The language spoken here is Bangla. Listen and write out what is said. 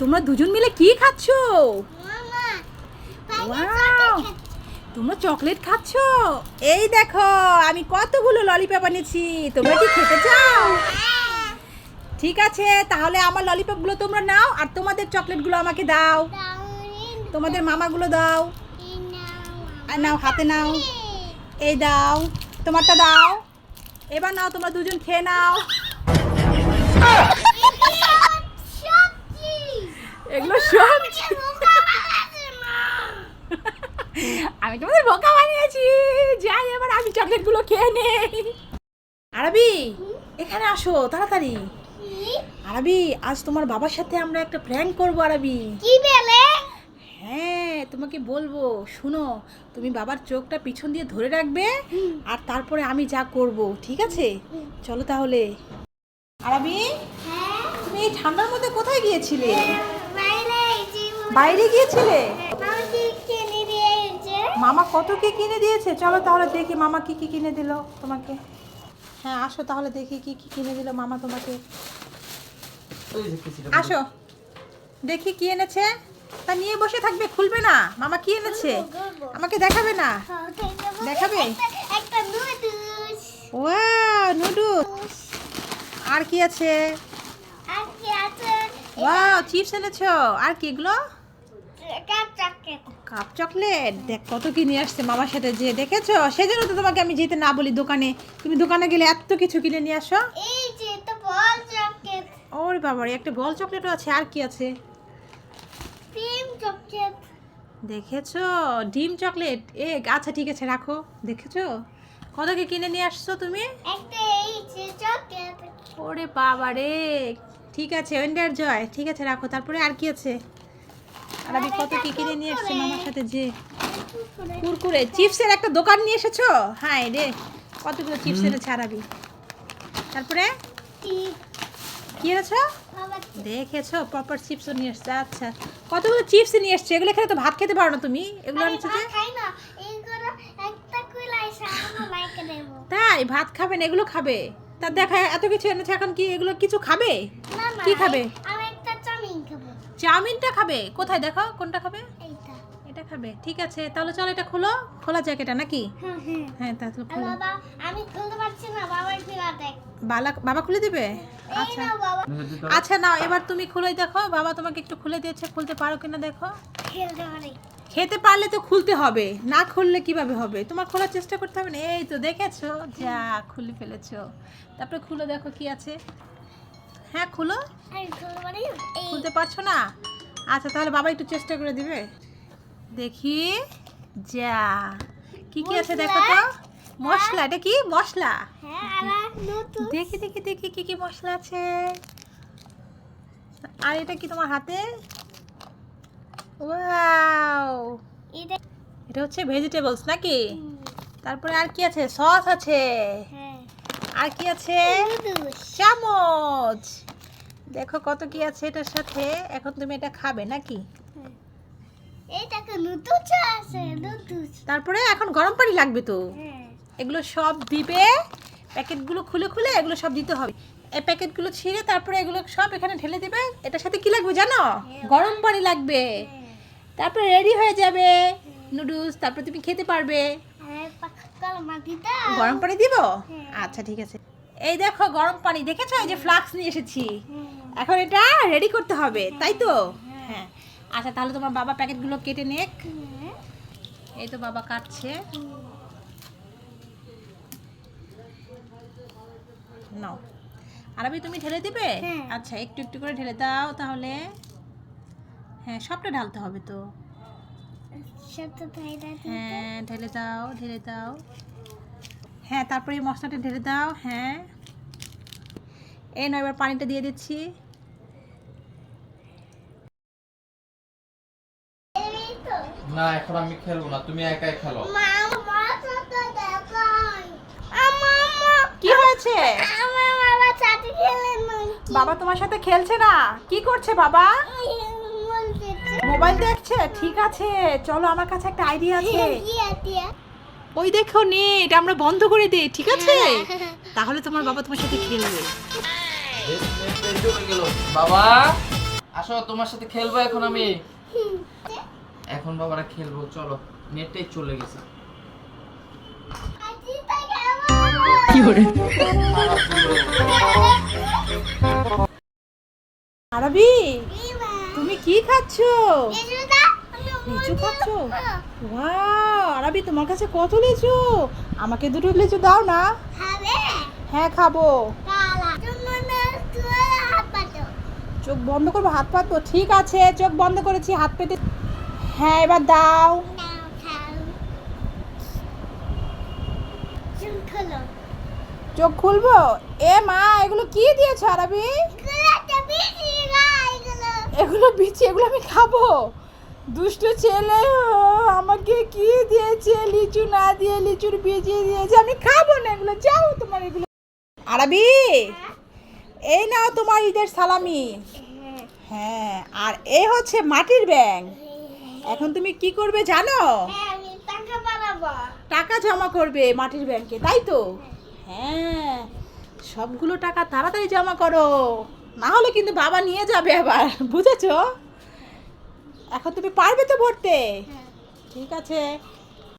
তোমরা দুজন মিলে কি খাচ্ছো? তোমরা চকলেট খাচ্ছো? এই দেখো আমি কতগুলো ললিপপ এনেছি। তোমরা কি খেতে চাও? ঠিক আছে তাহলে আমার ললিপপগুলো তোমরা নাও আর তোমাদের চকলেটগুলো আমাকে দাও। তোমাদের মামাগুলো দাও। আর নাও হাতে নাও। এই দাও তোমারটা দাও। এবার নাও তোমরা দুজন খেয়ে নাও। এগুলো সব আমি তোমাদের বোকা বানিয়েছি। যাই এবার আমি চকলেটগুলো খেয়ে নেই। আরবি এখানে আসো তাড়াতাড়ি। আরবি আজ তোমার বাবার সাথে আমরা একটা প্র্যাঙ্ক করব আরবি। কি বেলে? হ্যাঁ তোমাকে বলব শুনো তুমি বাবার চোখটা পিছন দিয়ে ধরে রাখবে আর তারপরে আমি যা করব ঠিক আছে? চলো তাহলে। আরবি হ্যাঁ? তুমি এই ঠান্ডার মধ্যে কোথায় গিয়েছিলে? বাইরে যে বাইরে গিয়েছিলে? মামা কত কি কিনে দিয়েছে? চলো তাহলে দেখি মামা কি কি কিনে দিল তোমাকে। হ্যাঁ আসো তাহলে দেখি কি কি কিনে দিল মামা তোমাকে। আসো। দেখি কি এনেছে? তা নিয়ে বসে থাকবে খুলবে না। মামা কি এনেছে? আমাকে দেখাবে না? দেখাবে? নুডলস। আর কি আছে? আর কি ওয়াও চিপস এনেছো। আর কি এগুলো? Cup chocolate. দেখ কত কি নিয়ে আসছে মামার সাথে যে দেখেছ? সেজন্য তো তোমাকে আমি যেতে না বলি দোকানে। তুমি দোকানে গেলে এত কিছু কিনে নিয়ে আসো। এই যে তো বল চকলেট। ওরে বাবারে একটা বল চকলেটও আছে আর কি আছে? Cream chocolate. দেখেছ? ডিম চকলেট। এ আচ্ছা ঠিক আছে রাখো। দেখেছ? কত কি কিনে নিয়ে আসছো তুমি? একটা এই যে চকলেট। ওরে বাবারে। ঠিক আছে ওয়েন্ডার জয়। ঠিক আছে রাখো। তারপরে আর কি আছে? আর আমি কত কি কিনে নিয়ে মামার সাথে যে কুরকুরে? চিপসের একটা দোকান নিয়ে এসেছ? হ্যাঁ রে কতগুলো চিপস এনেছে আরাবি তারপরে? কি? এনেছো? দেখেছ প্রপার চিপসও নিয়ে এসছে আচ্ছা। কতগুলো চিপস নিয়ে এসছে? এগুলো খেলে তো ভাত খেতে পারো না তুমি। এগুলো ভাত যে তাই? ভাত খাবে না এগুলো খাবে। তা দেখা এত কিছু এনেছে এখন কি এগুলো কিছু খাবে? কি খাবে? আমি- আমি একটা চাউমিন খাব চাউমিনটা খাবে? কোথায়? দেখো কোনটা খাবে? এটা খাবে। ঠিক আছে তাহলে চলো এটা খোলো। খোলা যাক এটা নাকি? হ্যাঁ হ্যাঁ। হ্যাঁ তাহলে খোলো। আমি খুলতে পারছি না দেখ বালা বাবা খুলে দিবে? আচ্ছা। বাবা। আচ্ছা নাও এবার তুমি খুলে দেখো। বাবা তোমাকে একটু খুলে দিয়েছে খুলতে পারো কিনা দেখো। খেলতে পারি। খেতে পারলে তো খুলতে হবে না খুললে কীভাবে হবে? তোমার খোলার চেষ্টা করতে হবে না? এই তো দেখেছ? যা খুলে ফেলেছো। তারপরে খুলে দেখো কি আছে। হ্যাঁ খুলো। খুলতে এই খুলতে পারছ না? আচ্ছা তাহলে বাবা একটু চেষ্টা করে দিবে। দেখি যা। কি কি আছে দেখো তো? মশলা। এটা কি? মশলা? হ্যাঁ দেখি দেখি দেখি কি কি মশলা আছে। আর এটা কি তোমার হাতে? ওয়াও! এটা এটা হচ্ছে ভেজিটেবলস নাকি? তারপরে আর কি আছে? সস আছে। হ্যাঁ। আর কি আছে? চামচ। দেখো কত কি আছে এটার সাথে। এখন তুমি এটা খাবে নাকি? নুডলস। তারপরে এখন গরম পানি লাগবে তো? হ্যাঁ। এগুলো সব দিবে। প্যাকেটগুলো খুলে খুলে এগুলো সব দিতে হবে। এই প্যাকেটগুলো ছিঁড়ে তারপরে এগুলো সব এখানে ঢেলে দিবে। এটার সাথে কি লাগবে জানো? গরম পানি লাগবে। তারপরে রেডি হয়ে যাবে নুডলস। তারপরে তুমি খেতে পারবে। হ্যাঁ গরম পানি দিব? হ্যাঁ। আচ্ছা ঠিক আছে। এই দেখো গরম পানি। দেখেছ? এই যে ফ্লাক্স নিয়ে এসেছি। হ্যাঁ। এখন এটা রেডি করতে হবে তাই তো? হ্যাঁ। আচ্ছা তাহলে তোমার বাবা প্যাকেটগুলো কেটে নেক। হ্যাঁ। এই তো বাবা কাটছে। নাও। আরবি তুমি ঢেলে দিবে? হ্যাঁ। আচ্ছা একটু একটু করে ঢেলে দাও তাহলে। হ্যাঁ সবটা ঢালতে হবে তো। হ্যাঁ ঢেলে দাও ঢেলে দাও। হ্যাঁ তারপরে এই মশলাটা ঢেলে দাও হ্যাঁ। এই নয় এবার পানিটা দিয়ে দিচ্ছি। না এখন আমি খেলব না তুমি একাই খেলো। কি হয়েছে? আমার বাবা সাথে খেলে না বাবা তোমার সাথে খেলছে না? কি করছে বাবা? মোবাইল দেখছে? ঠিক আছে। চলো আমার কাছে একটা আইডিয়া আছে। ওই দেখো নেট। আমরা বন্ধ করে দিই ঠিক আছে? তাহলে তোমার বাবা তোমার সাথে খেলবে। হয়ে বাবা আসো তোমার সাথে খেলব এখন আমি। এখন বাবারা খেলব চলো নেটটাই চলে গেছে। আরবি। তুমি কি খাচ্ছো? লিচু খাচ্ছো। ওয়াও আরবি তোমার কাছে কত লিচু? আমাকে দুটো লিচু দাও না। হ্যাঁ খাব। চোখ বন্ধ করব হাত পাতবো? ঠিক আছে চোখ বন্ধ করেছি হাত পেতে। হ্যাঁ এবার দাও। চোখ খুলবো? এ মা এগুলো কি দিয়েছ আরবি? এগুলো। বিচি এগুলো আমি খাব। দুষ্ট ছেলে আমাকে কি দিয়েছে? লিচু না দিয়ে লিচুর বিচি দিয়েছে আমি খাব না এগুলো যাও তোমার এগুলো। আরবি এই নাও তোমার ঈদের সালামি। হ্যাঁ আর এ হচ্ছে মাটির ব্যাং এখন তুমি কি করবে জানো? হ্যাঁ, টাকা টাকা জমা করবে মাটির ব্যাংকে তাই তো? হ্যাঁ সবগুলো টাকা তাড়াতাড়ি জমা করো। না হলে কিন্তু বাবা নিয়ে যাবে আবার বুঝেছ? এখন তুমি পারবে তো ভরতে? হ্যাঁ। ঠিক আছে।